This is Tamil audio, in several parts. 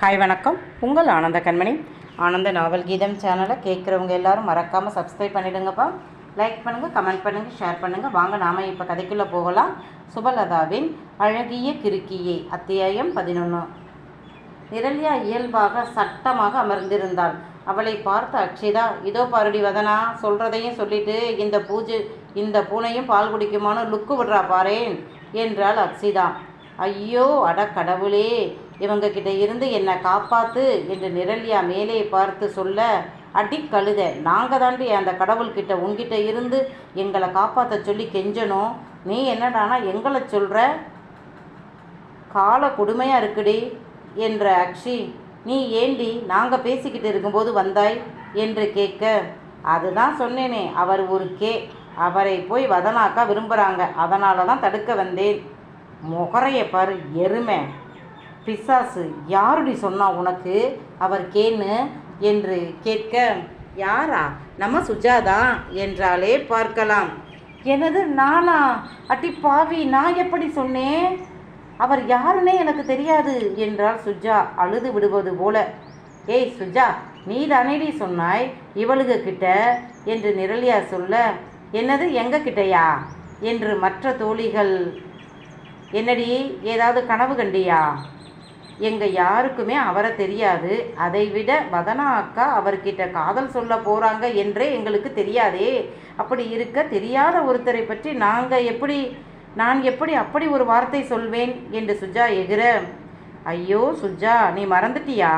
ஹாய் வணக்கம். உங்கள் ஆனந்த கண்மணி. ஆனந்த நாவல் கீதம் சேனலை கேட்குறவங்க எல்லாரும் மறக்காமல் சப்ஸ்கிரைப் பண்ணிவிடுங்கப்பா லைக் பண்ணுங்கள் கமெண்ட் பண்ணுங்கள் ஷேர் பண்ணுங்கள் வாங்க நாம் இப்போ கதைக்குள்ளே போகலாம். சுபலதாவின் அழகிய கிறுக்கியே அத்தியாயம் பதினொன்று நிரல்யா இயல்பாக சட்டமாக அமர்ந்திருந்தாள். அவளை பார்த்த அக்ஷிதா இதோ பாருடி வதனா சொல்கிறதையும் சொல்லிட்டு இந்த பூஜை இந்த பூனையும் பால் குடிக்குமான்னு லுக்கு விடுறா பாரேன் என்றாள் அக்ஷிதா. ஐயோ அட கடவுளே இவங்க கிட்ட இருந்து என்னை காப்பாத்து என்று நிரல்யா மேலே பார்த்து சொல்ல அடி கழுத நாங்கள் தாண்டி அந்த கடவுள்கிட்ட உங்ககிட்ட இருந்து எங்களை காப்பாற்ற சொல்லி கெஞ்சணும் நீ என்னடானா எங்களை சொல்கிற கால கொடுமையாக இருக்குடி என்ற அக்ஷி நீ ஏண்டி நாங்கள் பேசிக்கிட்டு இருக்கும்போது வந்தாய் என்று கேட்க அதுதான் சொன்னேனே அவர் ஒரு கே அவரை போய் வதனாக்கா விரும்புகிறாங்க அதனால தான் தடுக்க வந்தேன். முகரைய பாரு எருமை. பிசாசு யாருடி சொன்னா உனக்கு? அவர் கேன்னு என்று கேட்க யாரா? நம்ம சுஜாதா என்றாலே பார்க்கலாம். எனது நானா? அட்டி பாவி நான் எப்படி சொன்னேன்? அவர் யாருன்னே எனக்கு தெரியாது என்றாள் சுஜா அழுது விடுவது போல. ஏய் சுஜா நீ தானேடி சொன்னாய் இவளுக கிட்ட? என்று நிரலியா சொல்ல என்னது எங்க கிட்டையா? என்று மற்ற தோழிகள் என்னடி ஏதாவது கனவு கண்டியா? எங்கள் யாருக்குமே அவரை தெரியாது. அதை விட வதனா அக்கா அவர்கிட்ட காதல் சொல்ல போகிறாங்க என்றே எங்களுக்கு தெரியாதே. அப்படி இருக்க தெரியாத ஒருத்தரை பற்றி நாங்கள் எப்படி நான் எப்படி அப்படி ஒரு வார்த்தை சொல்வேன் என்று சுஜா எகிற. ஐயோ சுஜா நீ மறந்துட்டியா?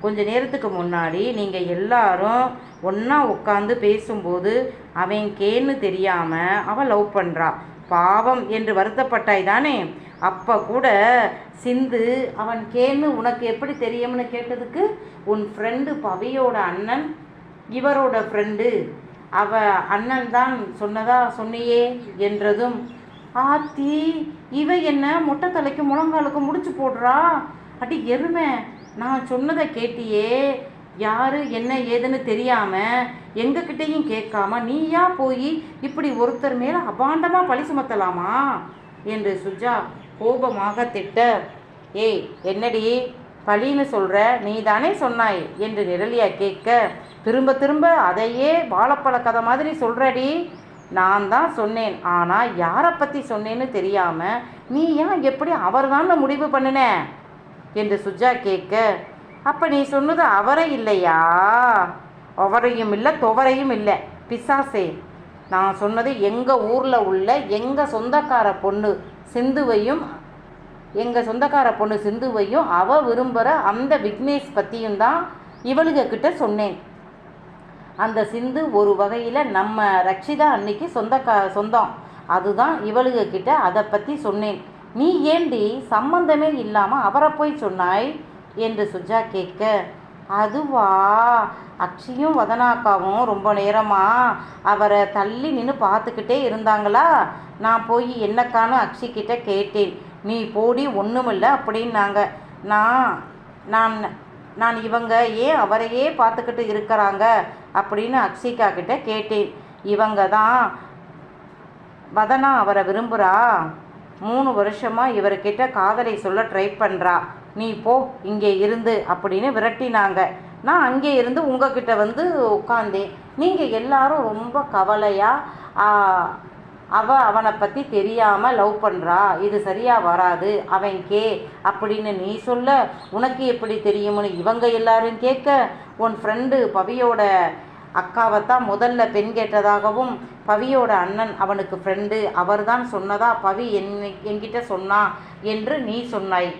கொஞ்ச நேரத்துக்கு முன்னாடி நீங்கள் எல்லாரும் ஒன்றா உட்காந்து பேசும்போது அவன் கேன்னு தெரியாமல் அவள் லவ் பண்ணுறா பாவம் என்று வருத்தப்பட்டாய் தானே அப்போ கூட சிந்து அவன் கேன்னு உனக்கு எப்படி தெரியும்னு கேட்டதுக்கு உன் ஃப்ரெண்டு பவியோட அண்ணன் இவரோட ஃப்ரெண்டு அவ அண்ணன் தான் சொன்னதா சொன்னியே என்றதும் ஆத்தி இவ என்ன முட்டை தலைக்கு முழங்காலுக்கு முடிச்சு போடுறா? அடி எருமை நான் சொன்னதை கேட்டியே யார் என்ன ஏதுன்னு தெரியாமல் எங்ககிட்டையும் கேட்காம நீயா போய் இப்படி ஒருத்தர் மேலே அபாண்டமாக பழி சுமத்தலாமா? என்று சுஜா கோபமாக திட்ட. ஏய் என்னடி பழின்னு சொல்கிற நீ தானே சொன்னாய் என்று நிரலியா கேட்க. திரும்ப திரும்ப அதையே வாழைப்பழ கதை மாதிரி சொல்கிறடி நான் தான் சொன்னேன். ஆனால் யாரை பற்றி சொன்னேன்னு தெரியாமல் நீ ஏன் எப்படி அவர் தான் முடிவு பண்ணின? என்று சுஜா கேட்க. அப்போ நீ சொன்னது அவரை இல்லையா? அவரையும் இல்லை துவரையும் இல்லை. பிசாசே நான் சொன்னது எங்கள் ஊரில் உள்ள எங்கள் சொந்தக்கார பொண்ணு சிந்துவையும் எங்கள் சொந்தக்கார பொண்ணு சிந்துவையும் அவ விரும்புகிற அந்த விக்னேஷ் பற்றியும் தான் இவளுக கிட்ட சொன்னேன். அந்த சிந்து ஒரு வகையில் நம்ம ரக்ஷிதா அன்னைக்கு சொந்தக்கா சொந்தம். அதுதான் இவளுக கிட்ட அதை பற்றி சொன்னேன். நீ ஏண்டி சம்பந்தமே இல்லாமல் அவரை போய் சொன்னாய்? என்று சுஜா கேட்க அதுவா? அக்ஷியும் வதனாக்காவும் ரொம்ப நேரமாக அவரை தள்ளி நின்று பார்த்துக்கிட்டே இருந்தாங்களா? நான் போய் என்னக்கானு அக்ஷி கிட்ட கேட்டேன். நீ போடி ஒன்றுமில்ல அப்படின்னாங்க. நான் நான் நான் இவங்க ஏன் அவரையே பார்த்துக்கிட்டு இருக்கிறாங்க? அப்படின்னு அக்ஷிகா கிட்ட கேட்டேன். இவங்க தான் வதனா அவரை விரும்புகிறா மூணு வருஷமாக இவர்கிட்ட காதலை சொல்ல ட்ரை பண்ணுறா நீ போ இங்கே இருந்து அப்படின்னு விரட்டினாங்க. நான் அங்கே இருந்து உங்ககிட்ட வந்து உட்காந்தேன் நீங்கள் எல்லாரும் ரொம்ப கவலையாக அவ அவனை பற்றி தெரியாமல் லவ் பண்ணுறா இது சரியாக வராது. அவன் கே அப்படின்னு நீ சொல்ல உனக்கு எப்படி தெரியும்னு இவங்க எல்லாரும் கேட்க உன் ஃப்ரெண்டு பவியோட அக்காவை தான் முதல்ல பெண் கேட்டதாகவும் பவியோட அண்ணன் அவனுக்கு ஃப்ரெண்டு அவர்தான் சொன்னதா பவி என் என்கிட்ட சொன்னா என்று நீ சொன்னாய்.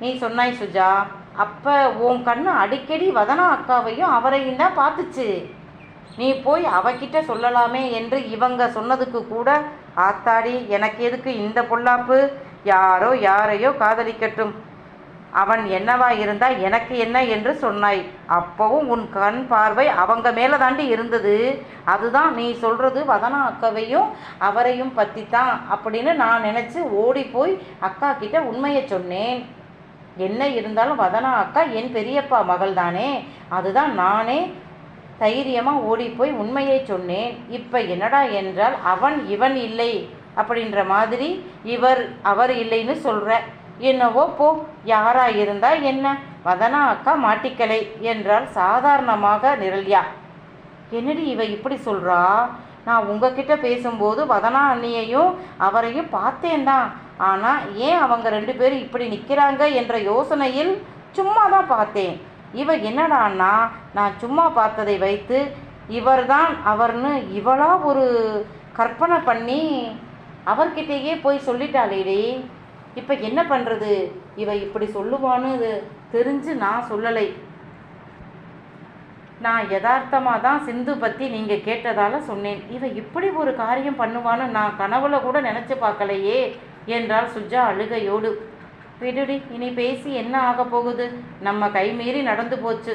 நீ சொன்னாய் சுஜா அப்போ உன் கண்ணு அடிக்கடி வதனா அக்காவையும் அவரையும் தான் பார்த்துச்சு. நீ போய் அவகிட்ட சொல்லலாமே என்று இவங்க சொன்னதுக்கு கூட ஆத்தாடி எனக்கு எதுக்கு இந்த பொல்லாப்பு? யாரோ யாரையோ காதலிக்கட்டும். அவன் என்னவா இருந்தா எனக்கு என்ன என்று சொன்னாய். அப்பவும் உன் கண் பார்வை அவங்க மேலே தாண்டி இருந்தது. அதுதான் நீ சொல்றது வதனா அக்காவையும் அவரையும் பற்றி தான் அப்படின்னு நான் நினச்சி ஓடி போய் அக்கா கிட்ட உண்மையை சொன்னேன். என்ன இருந்தாலும் வதனா அக்கா என் பெரியப்பா மகள் தானே அதுதான் நானே தைரியமாக ஓடி போய் உண்மையை சொன்னேன். இப்போ என்னடா என்றால் அவன் இவன் இல்லை அப்படின்ற மாதிரி இவர் அவர் இல்லைன்னு சொல்கிற என்னவோ போ யாரா இருந்தா என்ன? வதனா அக்கா மாட்டிக்கலை என்றால் சாதாரணமாக நிரல்யா. என்னடி இவ இப்படி சொல்கிறா நான் உங்ககிட்ட பேசும்போது வதனா அண்ணியையும் அவரையும் பார்த்தேன் தான் ஆனால் ஏன் அவங்க ரெண்டு பேரும் இப்படி நிற்கிறாங்க என்ற யோசனையில் சும்மா தான் பார்த்தேன். இவ என்னடான்னா நான் சும்மா பார்த்ததை வைத்து இவர்தான் அவர்னு இவளா ஒரு கற்பனை பண்ணி அவர்கிட்டயே போய் சொல்லிட்டாளேடி. இப்போ என்ன பண்ணுறது இவ இப்படி சொல்லுவான்னு தெரிஞ்சு நான் சொல்லலை. நான் யதார்த்தமாக தான் சிந்து பற்றி நீங்கள் கேட்டதால் சொன்னேன். இவ இப்படி ஒரு காரியம் பண்ணுவான்னு நான் கனவுல கூட நினச்சி பார்க்கலையே. என்றாள் சுஜா அழுகையோடு. விடுடி இனி பேசி என்ன ஆக போகுது? நம்ம கை மீறி நடந்து போச்சு.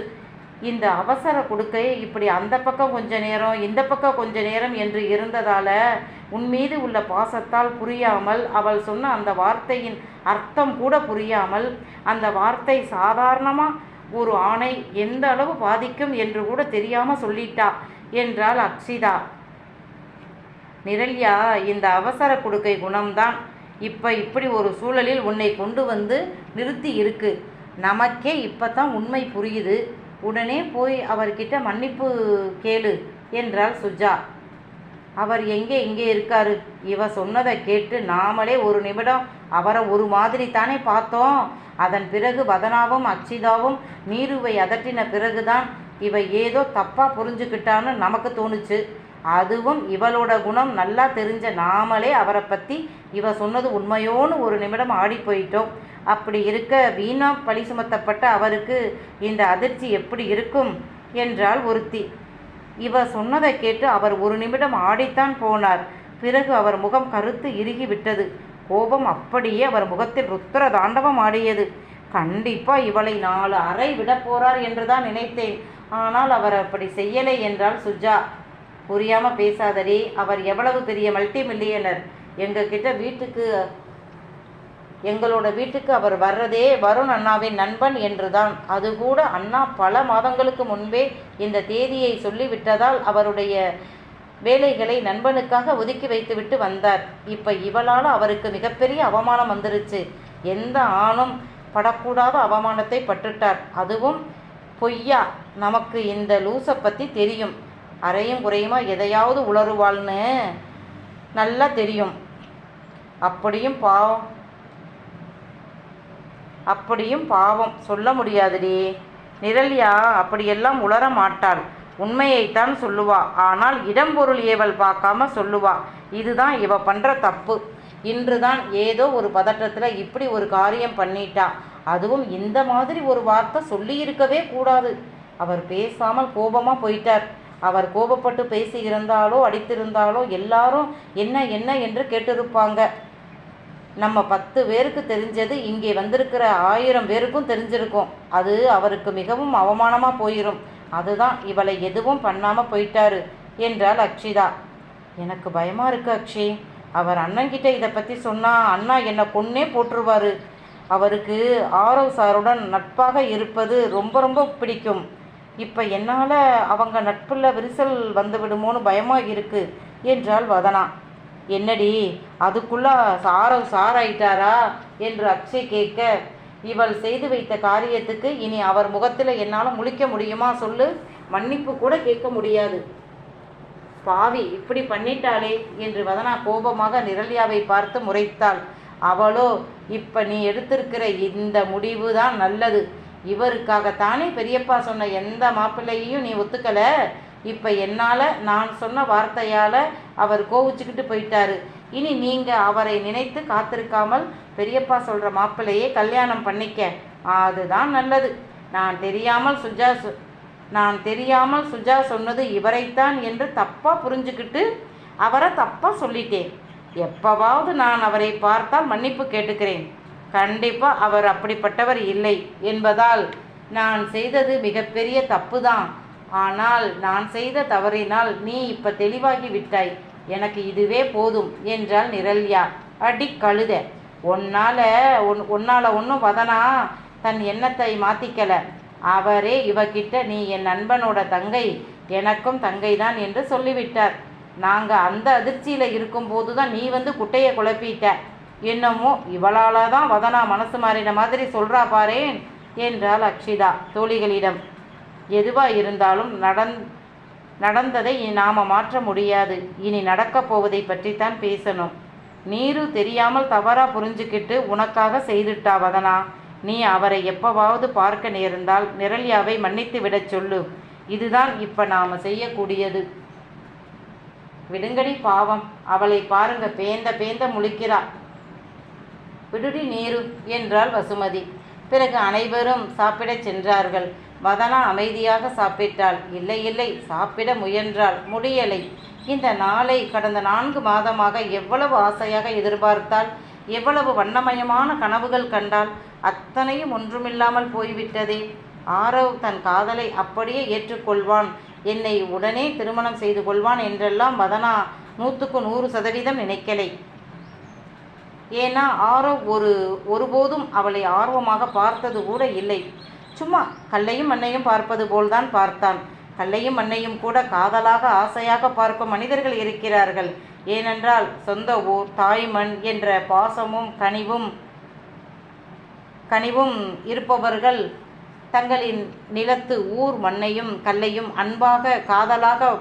இந்த அவசர கொடுக்கை இப்படி அந்த பக்கம் கொஞ்ச நேரம் இந்த பக்கம் கொஞ்ச நேரம் என்று இருந்ததால உன் மீது உள்ள பாசத்தால் புரியாமல் அவள் சொன்ன அந்த வார்த்தையின் அர்த்தம் கூட புரியாமல் அந்த வார்த்தை சாதாரணமாக ஒரு ஆணை எந்த அளவு பாதிக்கும் என்று கூட தெரியாமல் சொல்லிட்டா என்றாள் அக்ஷிதா. நிரல்யா இந்த அவசர கொடுக்கை குணம்தான். இப்போ இப்படி ஒரு சூழலில் உன்னை கொண்டு வந்து நிறுத்தி இருக்கு. நமக்கே இப்போ தான் உண்மை புரியுது. உடனே போய் அவர்கிட்ட மன்னிப்பு கேளு என்றாள் சுஜா. அவர் எங்கே இங்கே இருக்காரு? இவ சொன்னதை கேட்டு நாமளே ஒரு நிமிடம் அவரை ஒரு மாதிரி தானே பார்த்தோம். அதன் பிறகு வதனாவும் அச்சிதாவும் நீருவை அதட்டின பிறகுதான் இவ ஏதோ தப்பாக புரிஞ்சுக்கிட்டான்னு நமக்கு தோணுச்சு. அதுவும் இவளோட குணம் நல்லா தெரிஞ்ச நாமளே அவரை பற்றி இவ சொன்னது உண்மையோன்னு ஒரு நிமிடம் ஆடி போயிட்டோம். அப்படி இருக்க வீணா பழி சுமத்தப்பட்ட அவருக்கு இந்த அதிர்ச்சி எப்படி இருக்கும் என்றாள் ஒருத்தி. இவ சொன்னதை கேட்டு அவர் ஒரு நிமிடம் ஆடித்தான் போனார். பிறகு அவர் முகம் கருத்து இறுகி விட்டது. கோபம் அப்படியே அவர் முகத்தில் ருத்திர தாண்டவம் ஆடியது. கண்டிப்பா இவளை நாலு அறை விட போறார் என்றுதான் நினைத்தேன். ஆனால் அவர் அப்படி செய்யலை என்றால் சுஜா. புரியாமல் பேசாதடி. அவர் எவ்வளவு பெரிய மல்டி மில்லியனர் எங்ககிட்ட வீட்டுக்கு எங்களோட வீட்டுக்கு அவர் வர்றதே வருண் அண்ணாவின் நண்பன் என்றுதான். அது கூட அண்ணா பல மாதங்களுக்கு முன்பே இந்த தேதியை சொல்லிவிட்டதால் அவருடைய வேலைகளை நண்பனுக்காக ஒதுக்கி வைத்துவிட்டு வந்தார். இப்போ இவளால் அவருக்கு மிகப்பெரிய அவமானம் வந்துருச்சு. எந்த ஆணும் படக்கூடாத அவமானத்தை பட்டுட்டார். அதுவும் பொய்யா. நமக்கு இந்த லூஸை பற்றி தெரியும். அறையும் குறையுமா? எதையாவது உளருவாள்னு நல்லா தெரியும். அப்படியும் பாவம். அப்படியும் பாவம். சொல்ல முடியாதுடி. நிரல்யா அப்படியெல்லாம் உளர மாட்டாள். உண்மையைத்தான் சொல்லுவா. ஆனால் இடம்பொருள் ஏவல் பார்க்காம சொல்லுவா. இதுதான் இவ பண்ணுற தப்பு. இன்றுதான் ஏதோ ஒரு பதட்டத்தில் இப்படி ஒரு காரியம் பண்ணிட்டா. அதுவும் இந்த மாதிரி ஒரு வார்த்தை சொல்லியிருக்கவே கூடாது. அவர் பேசாமல் கோபமாக போயிட்டார். அவர் கோபப்பட்டு பேசியிருந்தாலோ அடித்திருந்தாலோ எல்லாரும் என்ன என்ன என்று கேட்டிருப்பாங்க. நம்ம பத்து பேருக்கு தெரிஞ்சது இங்கே வந்திருக்கிற ஆயிரம் பேருக்கும் தெரிஞ்சிருக்கும். அது அவருக்கு மிகவும் அவமானமாக போயிடும் அதுதான் இவளை எதுவும் பண்ணாமல் போயிட்டாரு என்றாள் அக்ஷிதா. எனக்கு பயமாக இருக்கு அக்ஷி. அவர் அண்ணன்கிட்ட இதை பற்றி சொன்னால் அண்ணா என்னை கொன்னே போட்டுருவார் அவருக்கு ஆரவ் சாருடன் நட்பாக இருப்பது ரொம்ப ரொம்ப பிடிக்கும். இப்போ என்னால் அவங்க நட்பில் விரிசல் வந்து விடுமோன்னு பயமாக இருக்குது என்றாள் வதனா. என்னடி அதுக்குள்ள சாரம் சாராயிட்டாரா என்று அக்ஷய் கேட்க இவள் செய்து வைத்த காரியத்துக்கு இனி அவர் முகத்தில் என்னால் முழிக்க முடியுமா சொல்லு மன்னிப்பு கூட கேட்க முடியாது. பாவி இப்படி பண்ணிட்டாளே என்று வதனா கோபமாக நிரல்யாவை பார்த்து முறைத்தாள். அவளோ இப்போ நீ எடுத்திருக்கிற இந்த முடிவு தான் நல்லது. இவருக்காகத்தானே பெரியப்பா சொன்ன எந்த மாப்பிள்ளையையும் நீ ஒத்துக்கலை? இப்போ என்னால் நான் சொன்ன வார்த்தையால் அவர் கோவிச்சுக்கிட்டு போயிட்டாரு. இனி நீங்கள் அவரை நினைத்து காத்திருக்காமல் பெரியப்பா சொல்கிற மாப்பிள்ளையே கல்யாணம் பண்ணிக்க. அதுதான் நல்லது. நான் தெரியாமல் சுஜா சு நான் தெரியாமல் சுஜா சொன்னது இவரைத்தான் என்று தப்பாக புரிஞ்சுக்கிட்டு அவரை தப்பாக சொல்லிட்டேன். எப்பவாவது நான் அவரை பார்த்தால் மன்னிப்பு கேட்டுக்கிறேன். கண்டிப்பாக அவர் அப்படிப்பட்டவர் இல்லை என்பதால் நான் செய்தது மிகப்பெரிய தப்பு தான் ஆனால் நான் செய்த தவறினால் நீ இப்போ தெளிவாகி விட்டாய். எனக்கு இதுவே போதும் என்றாள் நிரல்யா. அடி கழுத. உன்னால் ஒன் உன்னால் ஒன்றும் வதனா. தன் எண்ணத்தை மாற்றிக்கலை அவரே இவகிட்ட நீ என் நண்பனோட தங்கை. எனக்கும் தங்கை தான் என்று சொல்லிவிட்டார். நாங்கள் அந்த அதிர்ச்சியில் இருக்கும்போது தான் நீ வந்து குட்டையை குழப்பிட்ட. என்னமோ இவளால தான் வதனா மனசு மாறின மாதிரி சொல்றா பாரேன் என்றாள் அக்ஷிதா தோழிகளிடம். எதுவா இருந்தாலும் நடந் நடந்ததை நாம் நாம மாற்ற முடியாது. இனி நடக்கப் போவதை பற்றித்தான் பேசணும். நீரு தெரியாமல் தவறா புரிஞ்சுக்கிட்டு உனக்காக செய்துட்டா வதனா. நீ அவரை எப்பவாவது பார்க்க நேர்ந்தால் நிரல்யாவை மன்னித்து விடச் சொல்லு. இதுதான் இப்ப நாம செய்யக்கூடியது. விடுங்கடி பாவம். அவளை பாருங்க. பேந்த பேந்த முழிக்கிறா. விடுடி நீரு என்றாள் வசுமதி. பிறகு அனைவரும் சாப்பிடச் சென்றார்கள். வதனா அமைதியாக சாப்பிட்டாள். இல்லை இல்லை சாப்பிட முயன்றாள். முடியலை. இந்த நாளை கடந்த நான்கு மாதமாக எவ்வளவு ஆசையாக எதிர்பார்த்தாள்? எவ்வளவு வண்ணமயமான கனவுகள் கண்டால் அத்தனையும் ஒன்றுமில்லாமல் போய்விட்டதே. ஆரவ் தன் காதலை அப்படியே ஏற்றுக்கொள்வான். என்னை உடனே திருமணம் செய்து கொள்வான் என்றெல்லாம் வதனா நூற்றுக்கு நூறு சதவீதம் நினைக்கலை. ஏன்னா ஆரவ் ஒரு ஒருபோதும் அவளை ஆர்வமாக பார்த்தது கூட இல்லை. சும்மா கல்லையும் மண்ணையும் பார்ப்பது போல்தான் பார்த்தான். கல்லையும் மண்ணையும் கூட காதலாக ஆசையாக பார்க்கும் மனிதர்கள் இருக்கிறார்கள். ஏனென்றால் சொந்த ஊர் தாய்மண் என்ற பாசமும் கனிவும் கனிவும் இருப்பவர்கள் தங்களின் நிலத்து ஊர் மண்ணையும் கல்லையும் அன்பாக காதலாக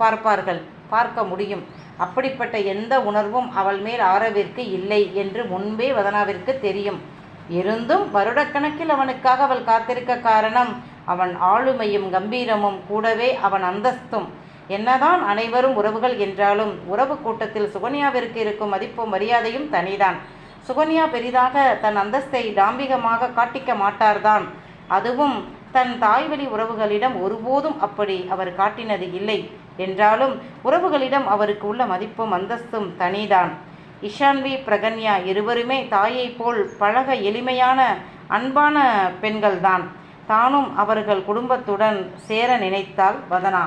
பார்ப்பார்கள். பார்க்க முடியும். அப்படிப்பட்ட எந்த உணர்வும் அவள் மேல் ஆரவிற்கு இல்லை என்று முன்பே வதனாவிற்கு தெரியும். இருந்தும் வருடக்கணக்கில் அவனுக்காக அவள் காத்திருக்க காரணம் அவன் ஆளுமையும் கம்பீரமும் கூடவே அவன் அந்தஸ்தும். என்னதான் அனைவரும் உறவுகள் என்றாலும் உறவு கூட்டத்தில் சுகன்யாவிற்கு இருக்கும் மதிப்பும் மரியாதையும் தனிதான். சுகன்யா பெரிதாக தன் அந்தஸ்தை டாம்பிகமாக காட்டிக்க மாட்டார்தான். அதுவும் தன் தாய்வழி உறவுகளிடம் ஒருபோதும் அப்படி அவர் காட்டினது இல்லை. என்றாலும் உறவுகளிடம் அவருக்கு உள்ள மதிப்பும் அந்தஸ்தும் தனிதான். இஷான்வி பிரகன்யா இருவருமே தாயைப் போல் பழக எளிமையான அன்பான பெண்கள்தான். தானும் அவர்கள் குடும்பத்துடன் சேர நினைத்தால் வதனா.